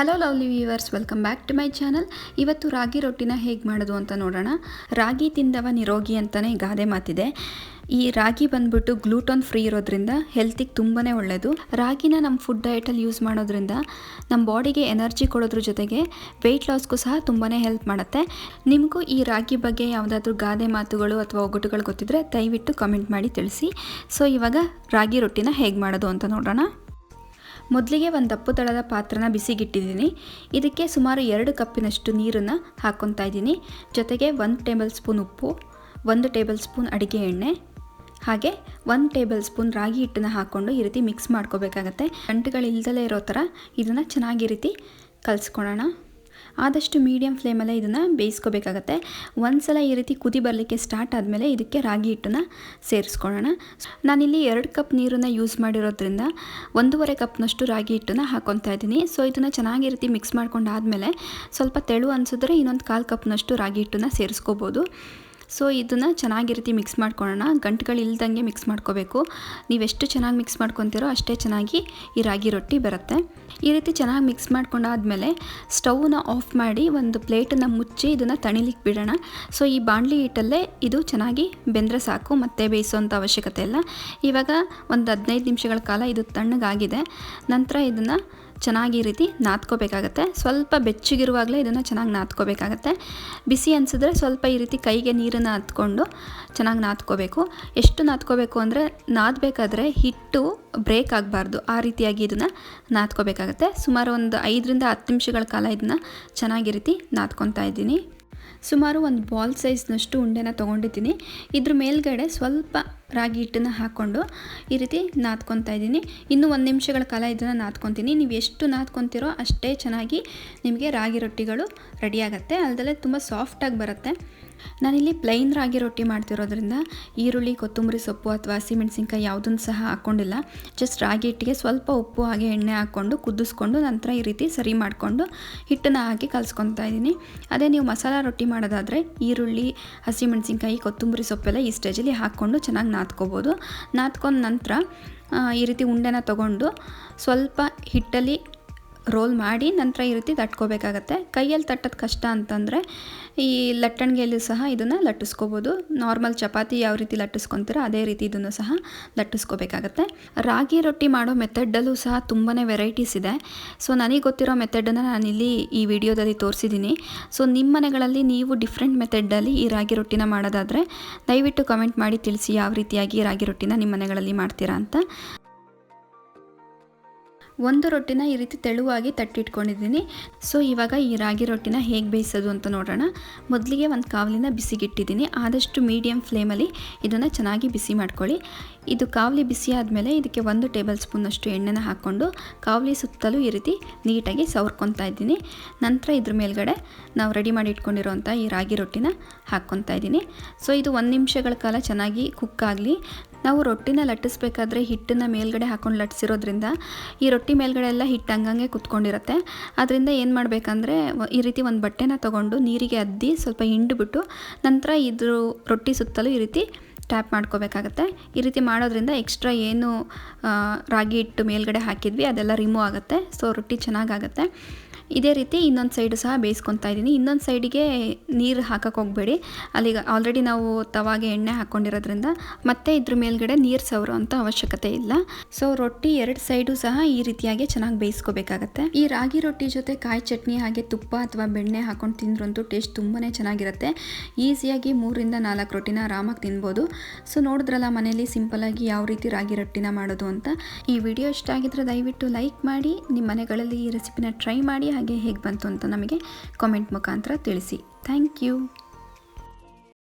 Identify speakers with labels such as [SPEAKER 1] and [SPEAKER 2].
[SPEAKER 1] Hello lovely viewers welcome back to my channel ಇವತ್ತು ರಾಗಿ ರೊಟ್ಟಿನ ಹೇಗೆ ಮಾಡೋದು ಅಂತ ನೋಡೋಣ. ರಾಗಿ ತಿಂದವ ನಿರೋಗಿ ಅಂತಲೇ ಗಾದೆ ಮಾತಿದೆ. ಈ ರಾಗಿ ಬಂದ್ಬಿಟ್ಟು ಗ್ಲೂಟೋನ್ ಫ್ರೀ ಇರೋದ್ರಿಂದ ಹೆಲ್ತಿಗೆ ತುಂಬಾ ಒಳ್ಳೆಯದು ರಾಗಿನ ನಮ್ಮ ಫುಡ್ ಡಯಟಲ್ಲಿ ಯೂಸ್ ಮಾಡೋದ್ರಿಂದ ನಮ್ಮ ಬಾಡಿಗೆ ಎನರ್ಜಿ ಕೊಡೋದ್ರ ಜೊತೆಗೆ ವೆಯ್ಟ್ ಲಾಸ್ಗೂ ಸಹ ತುಂಬಾ ಹೆಲ್ಪ್ ಮಾಡುತ್ತೆ. ನಿಮಗೂ ಈ ರಾಗಿ ಬಗ್ಗೆ ಯಾವುದಾದ್ರೂ ಗಾದೆ ಮಾತುಗಳು ಅಥವಾ ಒಗಟುಗಳು ಗೊತ್ತಿದ್ರೆ ದಯವಿಟ್ಟು ಕಮೆಂಟ್ ಮಾಡಿ ತಿಳಿಸಿ. ಸೊ ಇವಾಗ ರಾಗಿ ರೊಟ್ಟಿನ ಹೇಗೆ ಮಾಡೋದು ಅಂತ ನೋಡೋಣ. ಮೊದಲಿಗೆ ಒಂದು ದಪ್ಪು ತಳದ ಪಾತ್ರನ ಬಿಸಿಗಿಟ್ಟಿದ್ದೀನಿ. ಇದಕ್ಕೆ ಸುಮಾರು ಎರಡು ಕಪ್ಪಿನಷ್ಟು ನೀರನ್ನು ಹಾಕ್ಕೊತಾ ಇದ್ದೀನಿ. ಜೊತೆಗೆ ಒಂದು ಟೇಬಲ್ ಸ್ಪೂನ್ ಉಪ್ಪು, ಒಂದು ಟೇಬಲ್ ಸ್ಪೂನ್ ಅಡಿಗೆ ಎಣ್ಣೆ, ಹಾಗೆ ಒಂದು ಟೇಬಲ್ ಸ್ಪೂನ್ ರಾಗಿ ಹಿಟ್ಟನ್ನ ಹಾಕ್ಕೊಂಡು ಈ ರೀತಿ ಮಿಕ್ಸ್ ಮಾಡ್ಕೋಬೇಕಾಗತ್ತೆ. ಗಂಟುಗಳಿಲ್ದಲೇ ಇರೋ ಥರ ಇದನ್ನು ಚೆನ್ನಾಗಿ ರೀತಿ ಕಲಿಸ್ಕೊಳ್ಳೋಣ ಆದಷ್ಟು ಮೀಡಿಯಮ್ ಫ್ಲೇಮಲ್ಲೇ ಇದನ್ನು ಬೇಯಿಸ್ಕೋಬೇಕಾಗತ್ತೆ. ಒಂದು ಸಲ ಈ ರೀತಿ ಕುದಿ ಬರಲಿಕ್ಕೆ ಸ್ಟಾರ್ಟ್ ಆದಮೇಲೆ ಇದಕ್ಕೆ ರಾಗಿ ಹಿಟ್ಟನ್ನು ಸೇರಿಸ್ಕೊಳ್ಳೋಣ. ನಾನಿಲ್ಲಿ ಎರಡು ಕಪ್ ನೀರನ್ನು ಯೂಸ್ ಮಾಡಿರೋದ್ರಿಂದ ಒಂದೂವರೆ ಕಪ್ನಷ್ಟು ರಾಗಿ ಹಿಟ್ಟನ್ನು ಹಾಕೊತಾ ಇದ್ದೀನಿ. ಸೊ ಇದನ್ನು ಚೆನ್ನಾಗಿ ರೀತಿ ಮಿಕ್ಸ್ ಮಾಡ್ಕೊಂಡಾದಮೇಲೆ ಸ್ವಲ್ಪ ತೆಳು ಅನಿಸಿದ್ರೆ ಇನ್ನೊಂದು ಕಾಲು ಕಪ್ನಷ್ಟು ರಾಗಿ ಹಿಟ್ಟನ್ನು ಸೇರಿಸ್ಕೋಬೋದು. ಸೊ ಇದನ್ನು ಚೆನ್ನಾಗಿ ರೀತಿ ಮಿಕ್ಸ್ ಮಾಡ್ಕೊಳ್ಳೋಣ ಗಂಟುಗಳು ಇಲ್ದಂಗೆ ಮಿಕ್ಸ್ ಮಾಡ್ಕೋಬೇಕು ನೀವೆಷ್ಟು ಚೆನ್ನಾಗಿ ಮಿಕ್ಸ್ ಮಾಡ್ಕೊತೀರೋ ಅಷ್ಟೇ ಚೆನ್ನಾಗಿ ಈ ರಾಗಿ ರೊಟ್ಟಿ ಬರುತ್ತೆ. ಈ ರೀತಿ ಚೆನ್ನಾಗಿ ಮಿಕ್ಸ್ ಮಾಡ್ಕೊಂಡಾದ್ಮೇಲೆ ಸ್ಟೌವನ್ನ ಆಫ್ ಮಾಡಿ ಒಂದು ಪ್ಲೇಟನ್ನು ಮುಚ್ಚಿ ಇದನ್ನು ತಣಿಲಿಕ್ಕೆ ಬಿಡೋಣ. ಸೊ ಈ ಬಾಣಲಿ ಹಿಟ್ಟಲ್ಲೇ ಇದು ಚೆನ್ನಾಗಿ ಬೆಂದರೆ ಸಾಕು, ಮತ್ತೆ ಬೇಯಿಸೋವಂಥ ಅವಶ್ಯಕತೆ ಇಲ್ಲ. ಇವಾಗ ಒಂದು ಹದಿನೈದು ನಿಮಿಷಗಳ ಕಾಲ ಇದು ತಣ್ಣಗಾಗಿದೆ. ನಂತರ ಇದನ್ನು ಚೆನ್ನಾಗಿ ಈ ರೀತಿ ನಾದ್ಕೋಬೇಕಾಗತ್ತೆ. ಸ್ವಲ್ಪ ಬೆಚ್ಚಗಿರುವಾಗಲೇ ಇದನ್ನು ಚೆನ್ನಾಗಿ ನಾದ್ಕೋಬೇಕಾಗತ್ತೆ. ಬಿಸಿ ಅನಿಸಿದ್ರೆ ಸ್ವಲ್ಪ ಈ ರೀತಿ ಕೈಗೆ ನೀರನ್ನು ಹತ್ಕೊಂಡು ಚೆನ್ನಾಗಿ ನಾದ್ಕೋಬೇಕು. ಎಷ್ಟು ನಾದ್ಕೋಬೇಕು ಅಂದರೆ ನಾದಬೇಕಾದ್ರೆ ಹಿಟ್ಟು ಬ್ರೇಕ್ ಆಗಬಾರ್ದು. ಆ ರೀತಿಯಾಗಿ ಇದನ್ನು ನಾದ್ಕೋಬೇಕಾಗತ್ತೆ. ಸುಮಾರು ಒಂದು ಐದರಿಂದ ಹತ್ತು ನಿಮಿಷಗಳ ಕಾಲ ಇದನ್ನು ಚೆನ್ನಾಗಿ ರೀತಿ ನಾದ್ಕೊತಾ ಇದ್ದೀನಿ. ಸುಮಾರು ಒಂದು ಬಾಲ್ ಸೈಜ್ನಷ್ಟು ಉಂಡೆನ ತೊಗೊಂಡಿದ್ದೀನಿ. ಇದ್ರ ಮೇಲ್ಗಡೆ ಸ್ವಲ್ಪ ರಾಗಿ ಹಿಟ್ಟನ್ನು ಹಾಕ್ಕೊಂಡು ಈ ರೀತಿ ನಾದ್ಕೊತಾ ಇದ್ದೀನಿ. ಇನ್ನು ಒಂದು ನಿಮಿಷಗಳ ಕಾಲ ಇದನ್ನು ನಾದ್ಕೊತೀನಿ ನೀವು ಎಷ್ಟು ನಾದ್ಕೊತೀರೋ ಅಷ್ಟೇ ಚೆನ್ನಾಗಿ ನಿಮಗೆ ರಾಗಿ ರೊಟ್ಟಿಗಳು ರೆಡಿಯಾಗತ್ತೆ ಅಲ್ಲದೆ ತುಂಬ ಸಾಫ್ಟಾಗಿ ಬರುತ್ತೆ. ನಾನಿಲ್ಲಿ ಪ್ಲೈನ್ ರಾಗಿ ರೊಟ್ಟಿ ಮಾಡ್ತಿರೋದ್ರಿಂದ ಈರುಳ್ಳಿ, ಕೊತ್ತಂಬರಿ ಸೊಪ್ಪು ಅಥವಾ ಹಸಿಮೆಣಸಿನ್ಕಾಯಿ ಯಾವುದನ್ನು ಸಹ ಹಾಕ್ಕೊಂಡಿಲ್ಲ ಜಸ್ಟ್ ರಾಗಿ ಹಿಟ್ಟಿಗೆ ಸ್ವಲ್ಪ ಉಪ್ಪು, ಹಾಗೆ ಎಣ್ಣೆ ಹಾಕ್ಕೊಂಡು ಕುದಿಸ್ಕೊಂಡು ನಂತರ ಈ ರೀತಿ ಸರಿ ಮಾಡಿಕೊಂಡು ಹಿಟ್ಟನ್ನು ಹಾಕಿ ಕಲಿಸ್ಕೊತಾ ಇದ್ದೀನಿ. ಅದೇ ನೀವು ಮಸಾಲ ರೊಟ್ಟಿ ಮಾಡೋದಾದರೆ ಈರುಳ್ಳಿ, ಹಸಿಮೆಣಸಿನ್ಕಾಯಿ, ಕೊತ್ತಂಬರಿ ಸೊಪ್ಪೆಲ್ಲ ಈ ಸ್ಟೇಜಲ್ಲಿ ಹಾಕ್ಕೊಂಡು ಚೆನ್ನಾಗಿ ನಾದ್ಕೋಬೋದು. ನಾದ್ಕೊಂಡ ನಂತರ ಈ ರೀತಿ ಉಂಡೆನ ತಗೊಂಡು ಸ್ವಲ್ಪ ಹಿಟ್ಟಲ್ಲಿ ರೋಲ್ ಮಾಡಿ ನಂತರ ಈ ರೀತಿ ತಟ್ಕೋಬೇಕಾಗತ್ತೆ. ಕೈಯಲ್ಲಿ ತಟ್ಟೋದು ಕಷ್ಟ ಅಂತಂದರೆ ಈ ಲಟ್ಟಣಿಗೆಯಲ್ಲಿ ಸಹ ಇದನ್ನು ಲಟ್ಟಿಸ್ಕೋಬೋದು. ನಾರ್ಮಲ್ ಚಪಾತಿ ಯಾವ ರೀತಿ ಲಟ್ಟಿಸ್ಕೊತೀರೋ ಅದೇ ರೀತಿ ಇದನ್ನು ಸಹ ಲಟ್ಟಿಸ್ಕೋಬೇಕಾಗತ್ತೆ. ರಾಗಿ ರೊಟ್ಟಿ ಮಾಡೋ ಮೆಥಡಲ್ಲೂ ಸಹ ತುಂಬಾ ವೆರೈಟೀಸ್ ಇದೆ. ಸೊ ನನಗೆ ಗೊತ್ತಿರೋ ಮೆಥಡನ್ನು ನಾನಿಲ್ಲಿ ಈ ವಿಡಿಯೋದಲ್ಲಿ ತೋರಿಸಿದ್ದೀನಿ. ಸೊ ನಿಮ್ಮ ಮನೆಗಳಲ್ಲಿ ನೀವು ಡಿಫ್ರೆಂಟ್ ಮೆಥಡಲ್ಲಿ ಈ ರಾಗಿ ರೊಟ್ಟಿನ ಮಾಡೋದಾದರೆ ದಯವಿಟ್ಟು ಕಮೆಂಟ್ ಮಾಡಿ ತಿಳಿಸಿ ಯಾವ ರೀತಿಯಾಗಿ ರಾಗಿ ರೊಟ್ಟಿನ ನಿಮ್ಮ ಮನೆಗಳಲ್ಲಿ ಮಾಡ್ತೀರಾ ಅಂತ. ಒಂದು ರೊಟ್ಟಿನ ಈ ರೀತಿ ತೆಳುವಾಗಿ ತಟ್ಟಿಟ್ಕೊಂಡಿದ್ದೀನಿ. ಸೊ ಇವಾಗ ಈ ರಾಗಿ ರೊಟ್ಟಿನ ಹೇಗೆ ಬೇಯಿಸೋದು ಅಂತ ನೋಡೋಣ. ಮೊದಲಿಗೆ ಒಂದು ಕಾವಲಿನ ಬಿಸಿಗಿಟ್ಟಿದ್ದೀನಿ. ಆದಷ್ಟು ಮೀಡಿಯಮ್ ಫ್ಲೇಮಲ್ಲಿ ಇದನ್ನು ಚೆನ್ನಾಗಿ ಬಿಸಿ ಮಾಡ್ಕೊಳ್ಳಿ. ಇದು ಕಾವಲಿ ಬಿಸಿ ಆದಮೇಲೆ ಇದಕ್ಕೆ ಒಂದು ಟೇಬಲ್ ಸ್ಪೂನಷ್ಟು ಎಣ್ಣೆನ ಹಾಕ್ಕೊಂಡು ಕಾವಲಿ ಸುತ್ತಲೂ ಈ ರೀತಿ ನೀಟಾಗಿ ಸವರ್ಕೊತಾ ಇದ್ದೀನಿ. ನಂತರ ಇದ್ರ ಮೇಲ್ಗಡೆ ನಾವು ರೆಡಿ ಮಾಡಿ ಇಟ್ಕೊಂಡಿರೋವಂಥ ಈ ರಾಗಿ ರೊಟ್ಟಿನ ಹಾಕ್ಕೊತಾ ಇದ್ದೀನಿ. ಸೊ ಇದು ಒಂದು ನಿಮಿಷಗಳ ಕಾಲ ಚೆನ್ನಾಗಿ ಕುಕ್ ಆಗಲಿ. ನಾವು ರೊಟ್ಟಿನ ಲಟ್ಟಿಸ್ಬೇಕಾದ್ರೆ ಹಿಟ್ಟನ್ನು ಮೇಲ್ಗಡೆ ಹಾಕೊಂಡು ಲಟ್ಟಿಸಿರೋದ್ರಿಂದ ಈ ರೊಟ್ಟಿ ಮೇಲ್ಗಡೆ ಎಲ್ಲ ಹಿಟ್ಟು ಹಂಗಂಗೆ ಕುತ್ಕೊಂಡಿರುತ್ತೆ. ಅದರಿಂದ ಏನು ಮಾಡಬೇಕಂದ್ರೆ ಈ ರೀತಿ ಒಂದು ಬಟ್ಟೆನ ತೊಗೊಂಡು ನೀರಿಗೆ ಅದ್ದಿ ಸ್ವಲ್ಪ ಹಿಂಡಿಬಿಟ್ಟು ನಂತರ ಇದ್ರ ರೊಟ್ಟಿ ಸುತ್ತಲೂ ಈ ರೀತಿ ಟ್ಯಾಪ್ ಮಾಡ್ಕೋಬೇಕಾಗತ್ತೆ. ಈ ರೀತಿ ಮಾಡೋದ್ರಿಂದ ಎಕ್ಸ್ಟ್ರಾ ಏನು ರಾಗಿ ಹಿಟ್ಟು ಮೇಲ್ಗಡೆ ಹಾಕಿದ್ವಿ, ಅದೆಲ್ಲ ರಿಮೂವ್ ಆಗುತ್ತೆ. ಸೊ ರೊಟ್ಟಿ ಚೆನ್ನಾಗಾಗತ್ತೆ. ಇದೇ ರೀತಿ ಇನ್ನೊಂದು ಸೈಡು ಸಹ ಬೇಯಿಸ್ಕೊತಾ ಇದ್ದೀನಿ. ಇನ್ನೊಂದು ಸೈಡಿಗೆ ನೀರು ಹಾಕಕ್ಕೆ ಹೋಗಬೇಡಿ. ಅಲ್ಲಿಗೆ ಆಲ್ರೆಡಿ ನಾವು ತವಾಗೆ ಎಣ್ಣೆ ಹಾಕ್ಕೊಂಡಿರೋದ್ರಿಂದ ಮತ್ತೆ ಇದ್ರ ಮೇಲ್ಗಡೆ ನೀರು ಸವರೋ ಅವಶ್ಯಕತೆ ಇಲ್ಲ. ಸೊ ರೊಟ್ಟಿ ಎರಡು ಸೈಡು ಸಹ ಈ ರೀತಿಯಾಗಿ ಚೆನ್ನಾಗಿ ಬೇಯಿಸ್ಕೋಬೇಕಾಗತ್ತೆ. ಈ ರಾಗಿ ರೊಟ್ಟಿ ಜೊತೆ ಕಾಯಿ ಚಟ್ನಿ ಹಾಗೆ ತುಪ್ಪ ಅಥವಾ ಬೆಣ್ಣೆ ಹಾಕೊಂಡು ತಿಂದ್ರಂತೂ ಟೇಸ್ಟ್ ತುಂಬಾ ಚೆನ್ನಾಗಿರುತ್ತೆ. ಈಸಿಯಾಗಿ ಮೂರಿಂದ ನಾಲ್ಕು ರೊಟ್ಟಿನ ಆರಾಮಾಗಿ ತಿನ್ಬೋದು. ಸೊ ನೋಡಿದ್ರಲ್ಲ ಮನೇಲಿ ಸಿಂಪಲಾಗಿ ಯಾವ ರೀತಿ ರಾಗಿ ರೊಟ್ಟಿನ ಮಾಡೋದು ಅಂತ. ಈ ವಿಡಿಯೋ ಇಷ್ಟ ಆಗಿದ್ರೆ ದಯವಿಟ್ಟು ಲೈಕ್ ಮಾಡಿ ನಿಮ್ಮ ಮನೆಗಳಲ್ಲಿ ಈ ರೆಸಿಪಿನ ಟ್ರೈ ಮಾಡಿ ಹಾಗೆ ಹೇಗೆ ಬಂತು ಅಂತ ನಮಗೆ ಕಾಮೆಂಟ್ ಮುಖಾಂತರ ತಿಳಿಸಿ. Thank you